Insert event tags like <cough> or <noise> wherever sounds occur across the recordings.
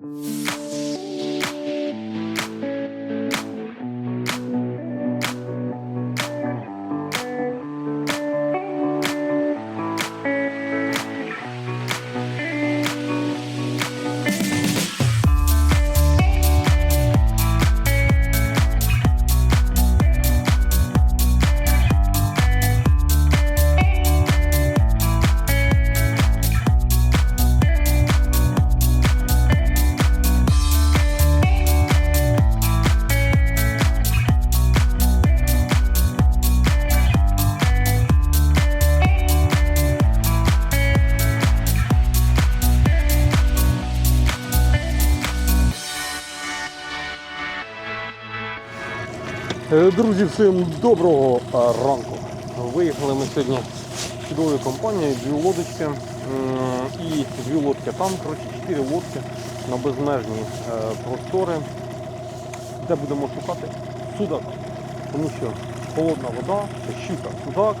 Е, Друзі, всім доброго ранку. Виїхали ми сьогодні чудовою компанією, дві лодочки і дві лодки там, коротше, чотири лодки на безмежні е, простори, де будемо шукати судака. Тому що холодна вода, щука, судак.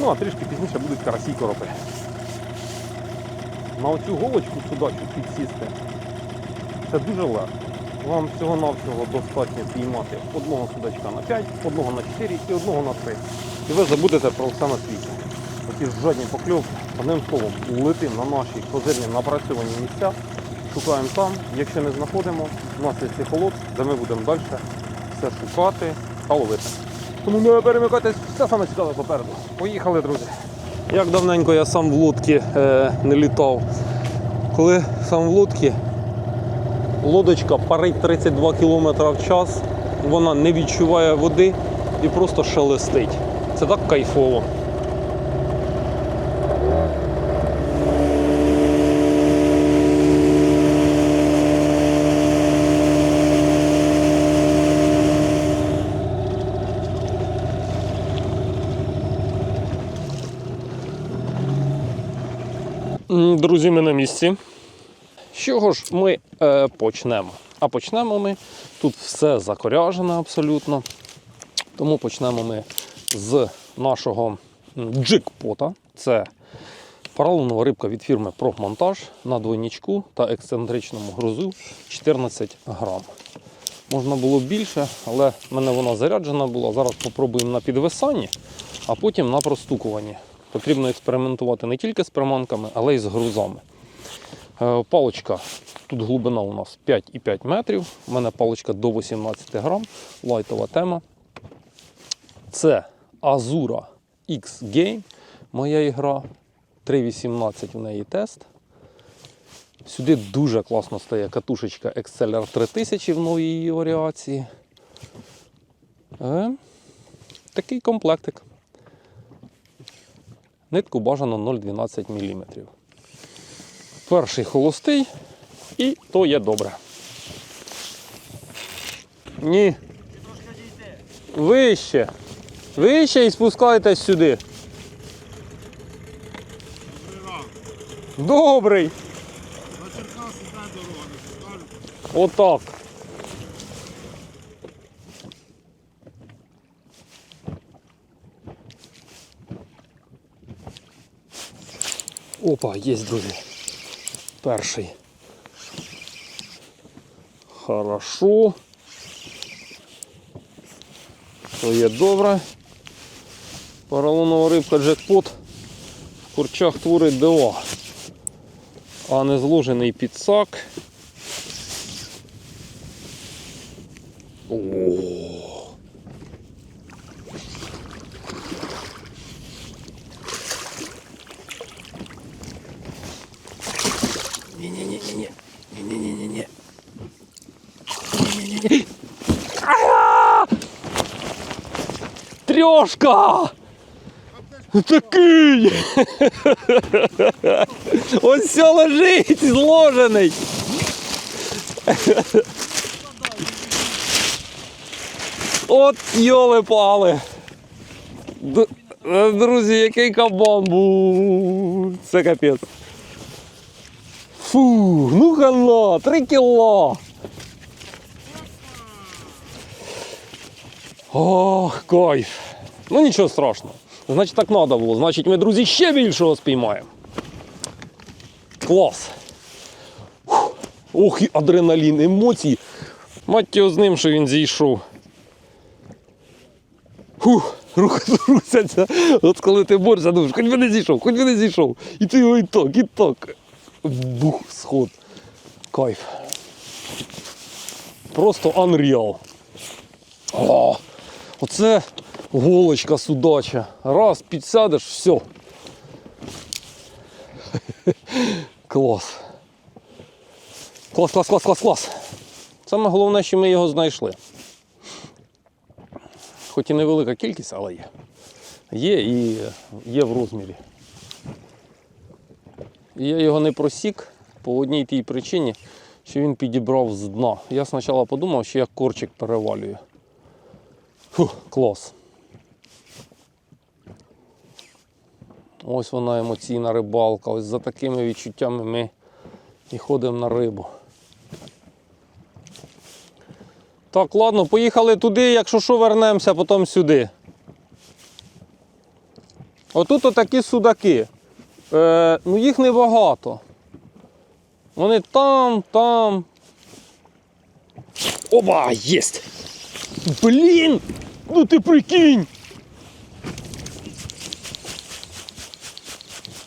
Ну а трішки пізніше будуть карасі й коропи. На оцю голочку судачу підсісти це дуже легко. Вам всього-навсього достатньо піймати одного судачка на 5, одного на 4 і одного на 3. І ви забудете про все на світі. Такі жодні покльовки, одним словом, летимо на наші козирні напрацьовані місця, шукаємо там. Якщо не знаходимо, у нас є психолог, де ми будемо далі все шукати та ловити. Тому не перемикайтесь, все саме цікаве попереду. Поїхали, друзі. Як давненько я сам в лодці е, не літав. Коли сам в лодці Лодочка парить 32 км в час, вона не відчуває води і просто шелестить. Це так кайфово. Друзі, ми на місці. Чого ж ми е, почнемо? А почнемо ми. Тут все закоряжено абсолютно. Тому почнемо ми з нашого джекпота. Це поролонова рибка від фірми Профмонтаж на двойничку та ексцентричному грузу 14 грам. Можна було більше, але в мене вона заряджена була. Зараз спробуємо на підвисанні, а потім на простукуванні. Потрібно експериментувати не тільки з приманками, але й з грузами. Е, Паличка, тут глибина у нас 5,5 метрів. У мене паличка до 18 грам, лайтова тема. Це Azura X Game, моя ігра. 3.18 в неї тест. Сюди дуже класно стає катушечка Exceller 3000 в новій її варіації. Е, такий комплектик. Нитку бажано 0,12 мм. Перший холостий, і то є добре. Ні. Вище. Вище і спускайтесь сюди. Добрий. На Черкаси та дорога. Отак. Опа, є, друзі. Перший. Хорошо. То є добре. Поролонова рибка джекпот в курчах творить дива. А не зложений підсак. Не-не-не-не-не. Не-не-не. А! Трьошка! Такий! Ось все лежить, зложений. От йоли пали. Друзі, який кабан був. Це капець. Фу, ну хана, 3 кіло. Ох, кайф. Ну нічого страшного. Значить так треба було. Значить ми, друзі, ще більшого спіймаємо. Клас. Фух. Ох, адреналін, емоції. Мать його з ним, що він зійшов. Фух, руки трусяться. <laughs> От коли ти борешся, думаєш, хоч би не зійшов, хоч би не зійшов. І ти його і так, і так. Бух, сход. Кайф. Просто unreal. О, оце голочка судача. Раз, підсядеш, все. Клас. Клас, клас, клас, клас, клас. Саме головне, що ми його знайшли. Хоч і невелика кількість, але є. Є і є в розмірі. І я його не просік по одній тій причині, що він підібрав з дна. Я спочатку подумав, що я корчик перевалюю. Фух, клас. Ось вона емоційна рибалка. Ось за такими відчуттями ми і ходимо на рибу. Так, ладно, поїхали туди, якщо що, вернемося, потім сюди. Отут отакі судаки. Е, ну їх небагато. Вони там, там. Оба, єсть! Блін! Ну ти прикинь!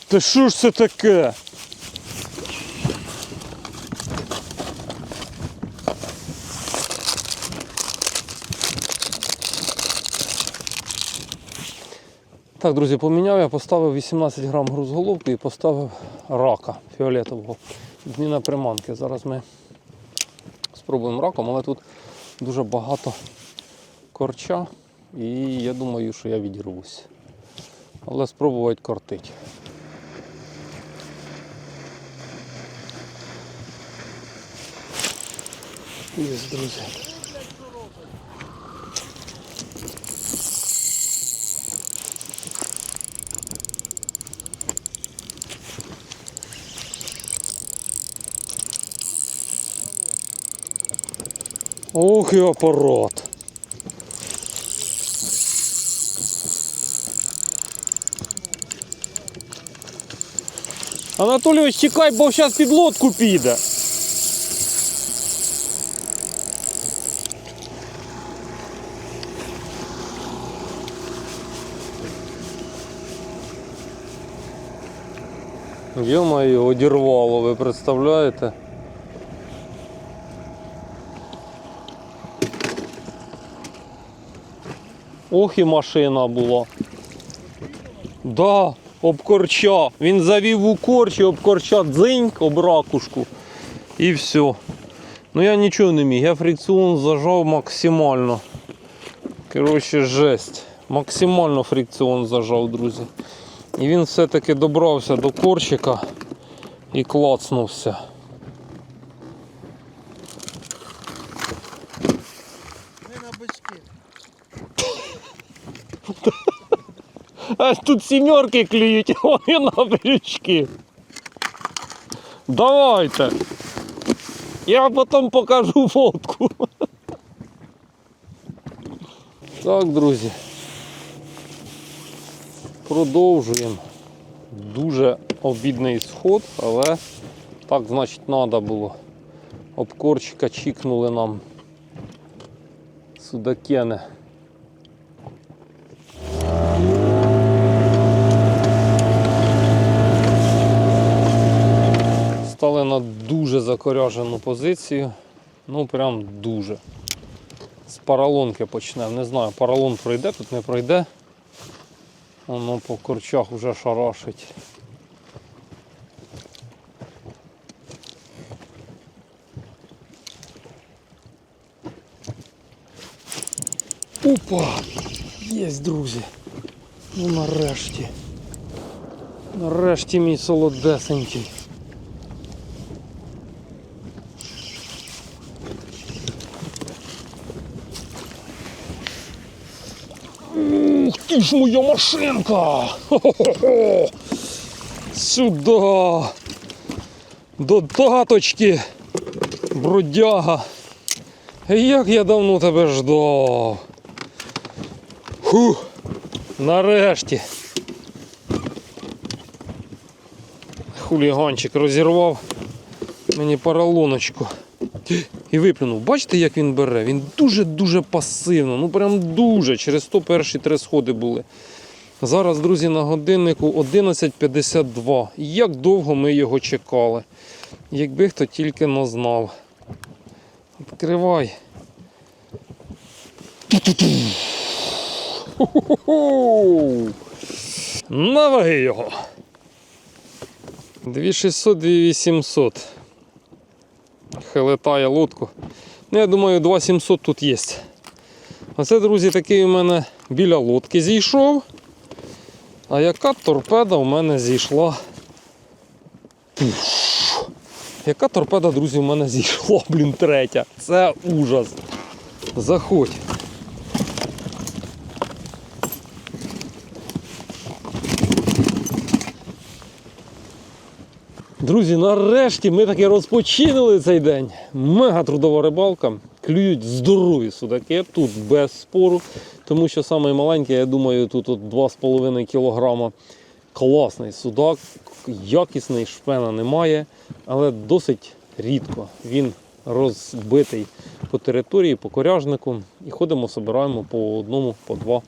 Та що ж це таке? Так, друзі, поміняв я, поставив 18 грам грузголовки і поставив рака фіолетового. Зміна приманки. Зараз ми спробуємо раком, але тут дуже багато корча і я думаю, що я відірвусь. Але спробувати кортить. Є, друзі. Ох і апарат. Анатолійович, чекай, бо зараз під лодку піде. Йо-моє, одірвало, ви представляєте? Ох і машина була. Да, об корча. Він завів у корчі, об корча дзиньк, об ракушку. І все. Ну я нічого не міг. Я фрикціон зажав максимально. Коротше, жесть. Максимально фрикціон зажав, друзі. І він все-таки добрався до корчика і клацнувся. Не на бички. Аж тут сімерки клюють, <laughs> вони на брючки. Давайте. Я потім покажу фотку. Так, друзі. Продовжуємо. Дуже обідний сход, але так, значить, треба було. Об корчика чікнули нам судакени. Стали на дуже закоряжену позицію. Ну прям дуже. З паралонки почнемо. Не знаю, паралон пройде, тут не пройде. Воно по корчах вже шарашить. Опа! Єсть, друзі. Ну нарешті. Нарешті мій солодесенький. Ти ж моя машинка! Хо-хо-хо! Сюда! До таточки, бродяга. Як я давно тебе ждав. Фух, нарешті. Хуліганчик розірвав. мені поролоночку. І виплюнув. Бачите, як він бере? Він дуже-дуже пасивно. Ну прям дуже. Через то перші три сходи були. Зараз, друзі, на годиннику 11.52. Як довго ми його чекали. Якби хто тільки не знав. Відкривай. На ваги його. 2600, 2800. Хилетає лодку. Ну, я думаю, 2700 тут є. Оце, друзі, такий у мене біля лодки зійшов. А яка торпеда у мене зійшла? Яка торпеда, друзі, у мене зійшла, блін, третя. Це ужас. Заходь. Друзі, нарешті ми таки розпочинили цей день. Мега трудова рибалка. Клюють здорові судаки, тут без спору. Тому що саме маленький, я думаю, тут от 2,5 кг. Класний судак, якісний, шпена немає, але досить рідко. Він розбитий по території, по коряжнику. І ходимо, собираємо по одному, по два.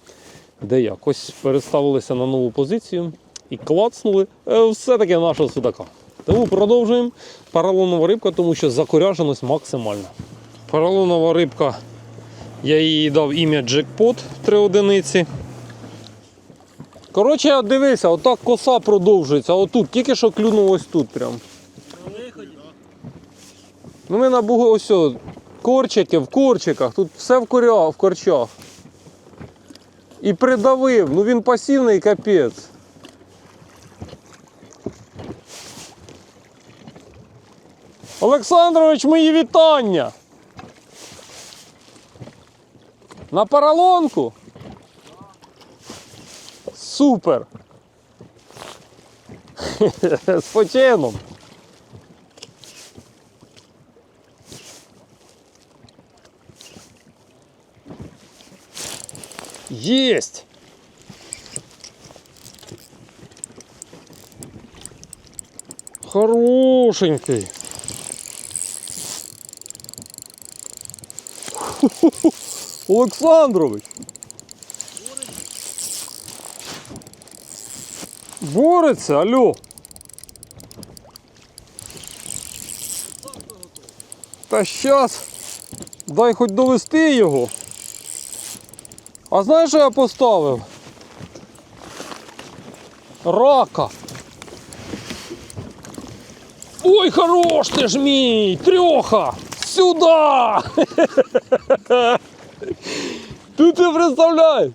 Де як. Ось переставилися на нову позицію і клацнули е, все-таки нашого судака. Тому продовжуємо. Поролонова рибка, тому що закоряженість максимальна. Поролонова рибка, я їй дав ім'я джекпот 3 одиниці. Коротше, дивися, отак коса продовжується, отут, тільки що клюнув ось тут прям. Ну ми на бугу ось о, корчики в корчиках, тут все в, коря, в корчах. І придавив, ну він пасивний капець. Олександрович, мої вітання. На поролонку? Супер. <laughs> З почином. Есть. Хорошенький. Олександрович. Бореться, алло. Та щас. Дай хоч довести його. А знаєш, що я поставив? Рака. Ой, хорош ти ж мій! Трьоха! Сюда! Ти представляєш?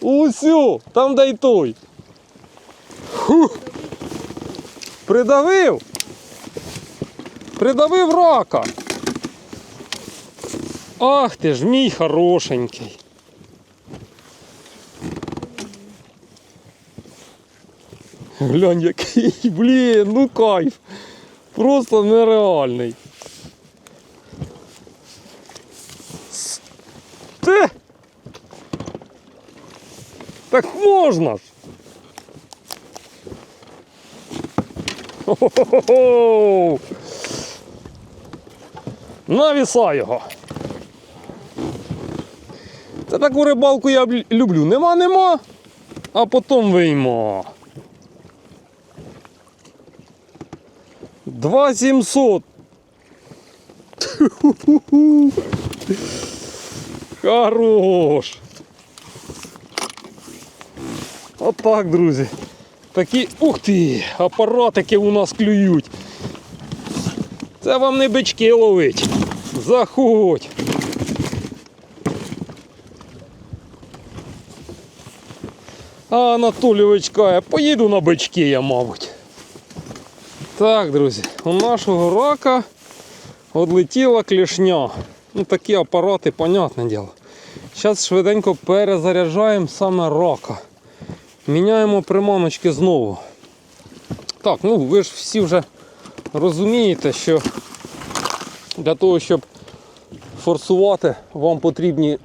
Усю, там дай той. Фух. Придавив. Придавив рака. Ах ти ж мій хорошенький. Глянь, який, блін, ну кайф. Просто нереальний. Те. Так можна ж. Хо-хо-хо! Його. Це таку рибалку я люблю. Нема, нема, а потім виймо. 2700. Хорош. Отак, друзі. Такі, ух ти, апаратики у нас клюють. Це вам не бички ловить. Заходь. А Анатолійович каже, поїду на бички я, мабуть. Так, друзі, у нашого рака одлетіла клішня. Ну такі апарати, понятне діло. Зараз швиденько перезаряджаємо саме рака. Міняємо приманочки знову. Так, ну ви ж всі вже розумієте, що для того, щоб форсувати, вам потрібні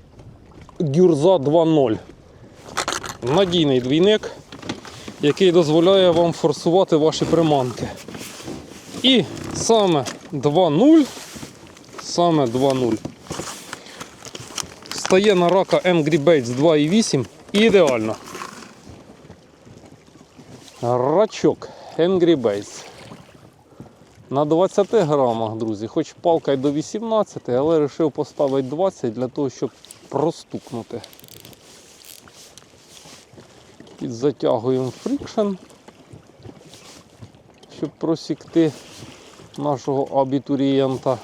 гюрза 2.0. Надійний двійник, який дозволяє вам форсувати ваші приманки. І саме 2-0. Саме 2-0. Стає на рака Angry Baits 2,8. Ідеально. Рачок Angry Baits. На 20 грамах, друзі, хоч палка й до 18, але вирішив поставити 20 для того, щоб простукнути. Підзатягуємо фрікшн, щоб просікти нашого абітурієнта.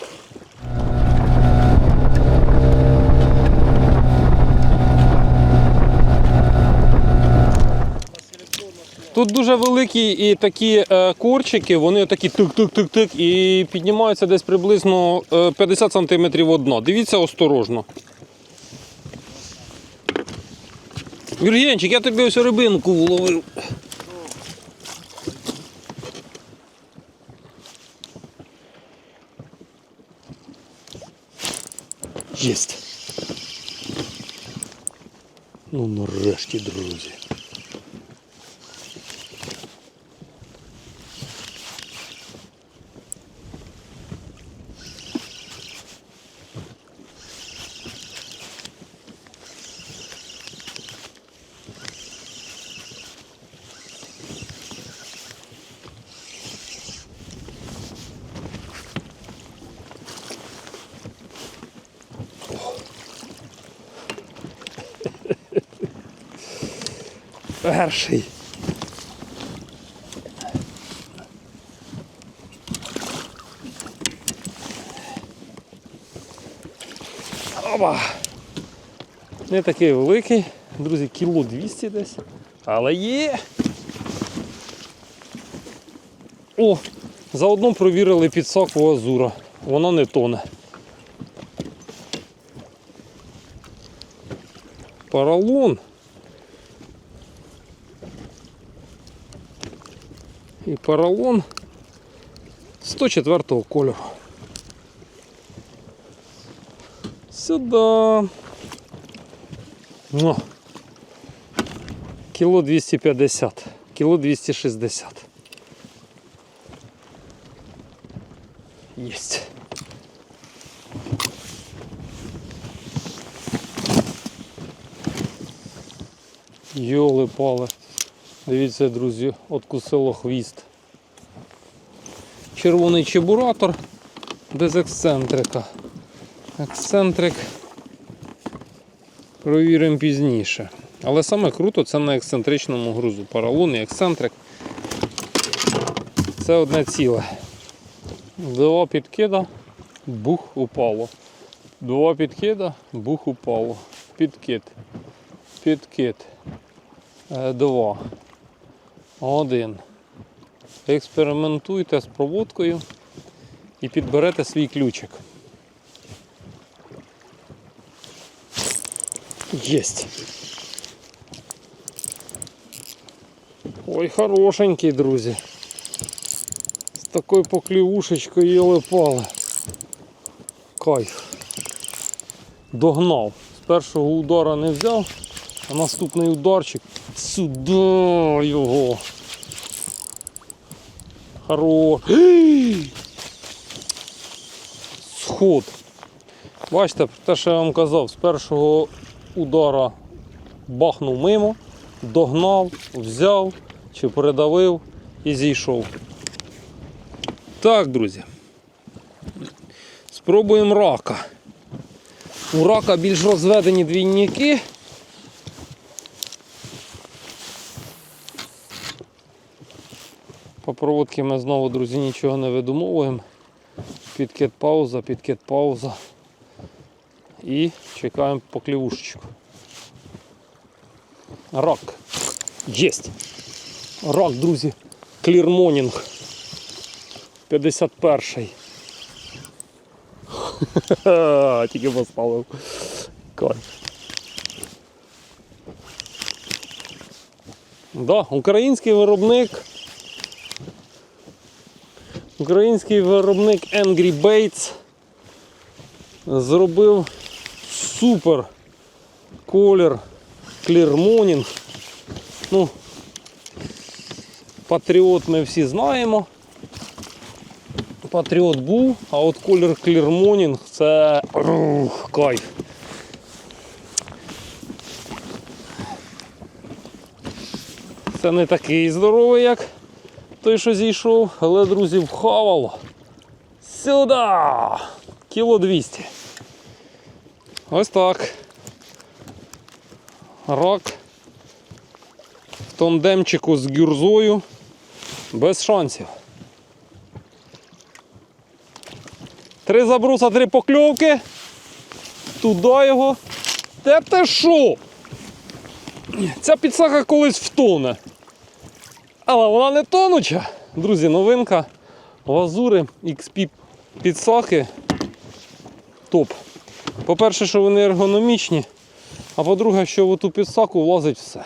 Тут дуже великі і такі е, корчики, вони такі тик-тик-тик-тик і піднімаються десь приблизно е, 50 см одна. Дивіться осторожно. Юргенчик, я тобі ось рибинку вловив. Єсть. Ну нарешті, друзі. Перший. Оба. Не такий великий, друзі, кіло 200 десь. Але є. О, заодно провірили підсаку азура. Вона не тоне. Паралон. Поролон 104 кольору. Сюди. О. Кіло 250, кіло 260. Єсть. Йоли пали. Дивіться, друзі, откусило хвіст. Червоний чебуратор без ексцентрика. Ексцентрик провіримо пізніше. Але саме круто це на ексцентричному грузу. Паралон і ексцентрик. Це одне ціле. Два підкида, бух упало. Два підкида, бух упало. Підкид. Підкид. Е, Два. Один. Експериментуйте з проводкою і підберете свій ключик. Єсть. Ой, хорошенький, друзі. З такою поклівушечкою їли пали. Кайф. Догнав. З першого удара не взяв, а наступний ударчик сюди його. Хорош. Сход. Бачите, те, що я вам казав, з першого удара бахнув мимо, догнав, взяв чи передавив і зійшов. Так, друзі. Спробуємо рака. У рака більш розведені двійники. По проводці ми знову, друзі, нічого не видумовуємо. Підкид пауза, підкид пауза. І чекаємо поклівушечку. Рак. Єсть. Рак, друзі. Клірмонінг. 51-й. Ха-ха, Тільки поставив. Кайф. Да, український виробник. Український виробник Angry Baits зробив супер колір Clear Morning. Ну, патріот ми всі знаємо. Патріот був, а от колір Клірмонінг це ух, кайф. Це не такий здоровий, як той, що зійшов, але, друзі, вхавало. Сюди! Кіло 200. Ось так. Рак в тандемчику з гюрзою без шансів. Три забруса, три покльовки. Туди його. Те ти що? Ця підсака колись втоне. Але вона не тонуча. Друзі, новинка. Лазури XP підсаки. Топ. По-перше, що вони ергономічні, а по-друге, що в ту підсаку влазить все.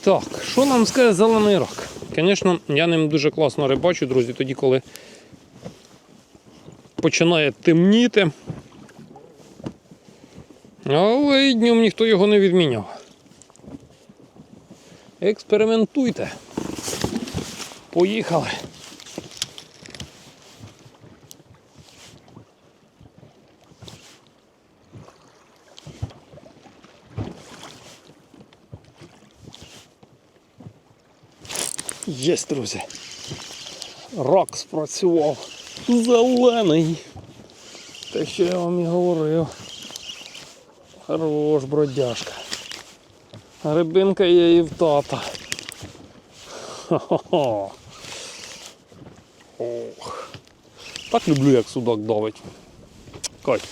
Так, що нам скаже зелений рак? Звісно, я ним дуже класно рибачу, друзі, тоді, коли починає темніти. Але і днем ніхто його не відміняв. Експериментуйте. Поїхали. Єсть, друзі. Рак спрацював. Зелений. Те, що я вам і говорив. Хорош, бродяжка. Рибинка є і в тата. Хо-хо-хо. Ох. Так люблю, як судак давить. Кайф.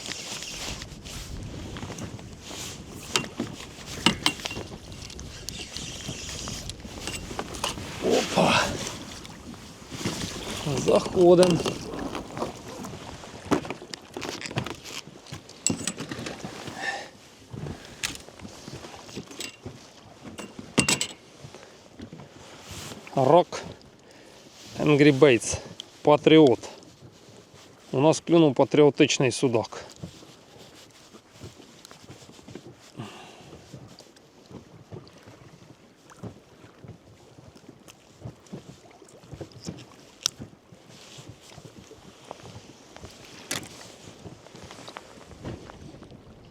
Опа. Заходим. Рок Angry Baits. Патріот. У нас клюнув патріотичний судак.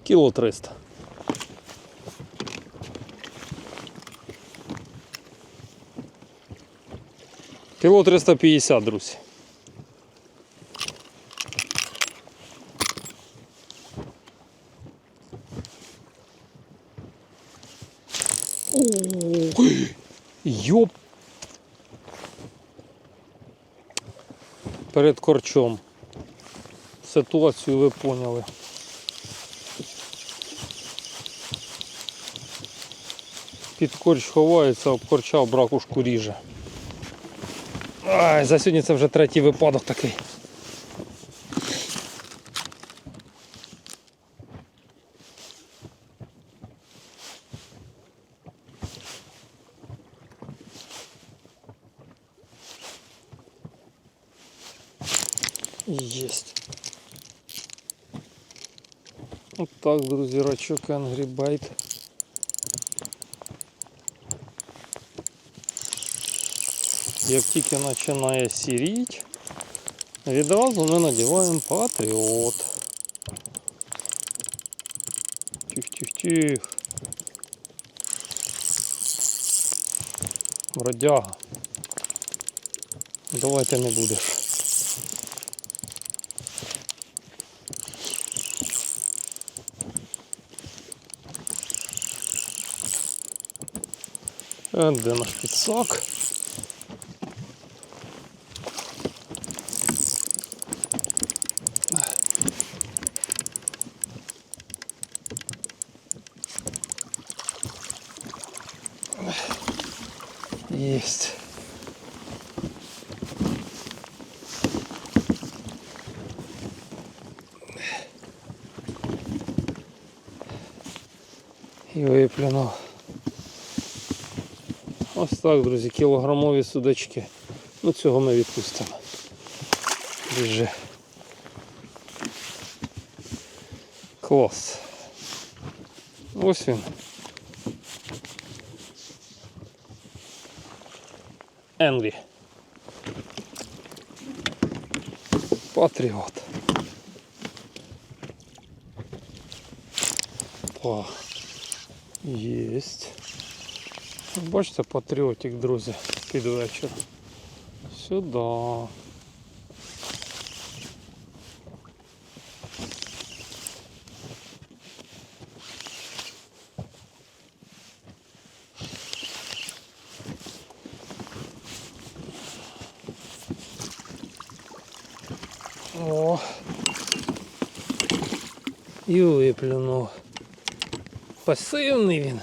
Кіло 300. Кіло 350, друзі. Йоп. Перед корчом. Ситуацію ви поняли. Під корч ховається, об корча в бракушку ріже. Ай, за сьогодні це вже третій випадок такий. Єсть. От так, друзі, рачок Angry Bite. Як тільки починає сіріти, відразу ми надіваємо патріот. Тих-тих-тих. Бродяга. Давайте не будеш. Е, Де наш підсак? І виплюнув. Ось так, друзі, кілограмові судачки. Ну цього ми відпустимо. Біжи. Клас. Ось він. Енві. Патріот. О, єсть. Бачите, патріотик, друзі, під вечір. Сюди. О. І виплюнув. Пасивний він.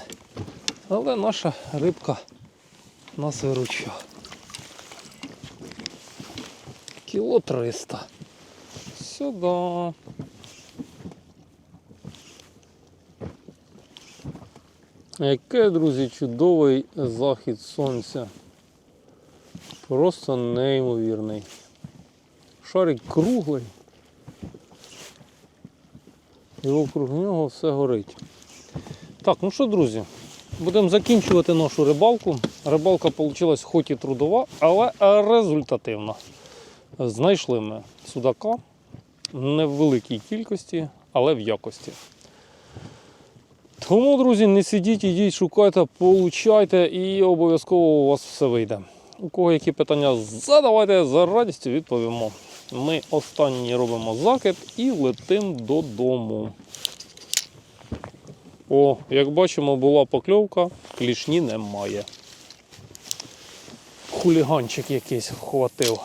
Але наша рибка нас виручила. Кіло 300. Сюди. Яке, друзі, чудовий захід сонця. Просто неймовірний. Шарик круглий. І вокруг нього все горить. Так, ну що, друзі, будемо закінчувати нашу рибалку. Рибалка вийшла хоч і трудова, але результативна. Знайшли ми судака не в великій кількості, але в якості. Тому, друзі, не сидіть, ідіть, шукайте, получайте і обов'язково у вас все вийде. У кого які питання задавайте, за радістю відповімо. Ми останній робимо закид і летим додому. О, як бачимо, була покльовка, клішні немає. Хуліганчик якийсь хватив.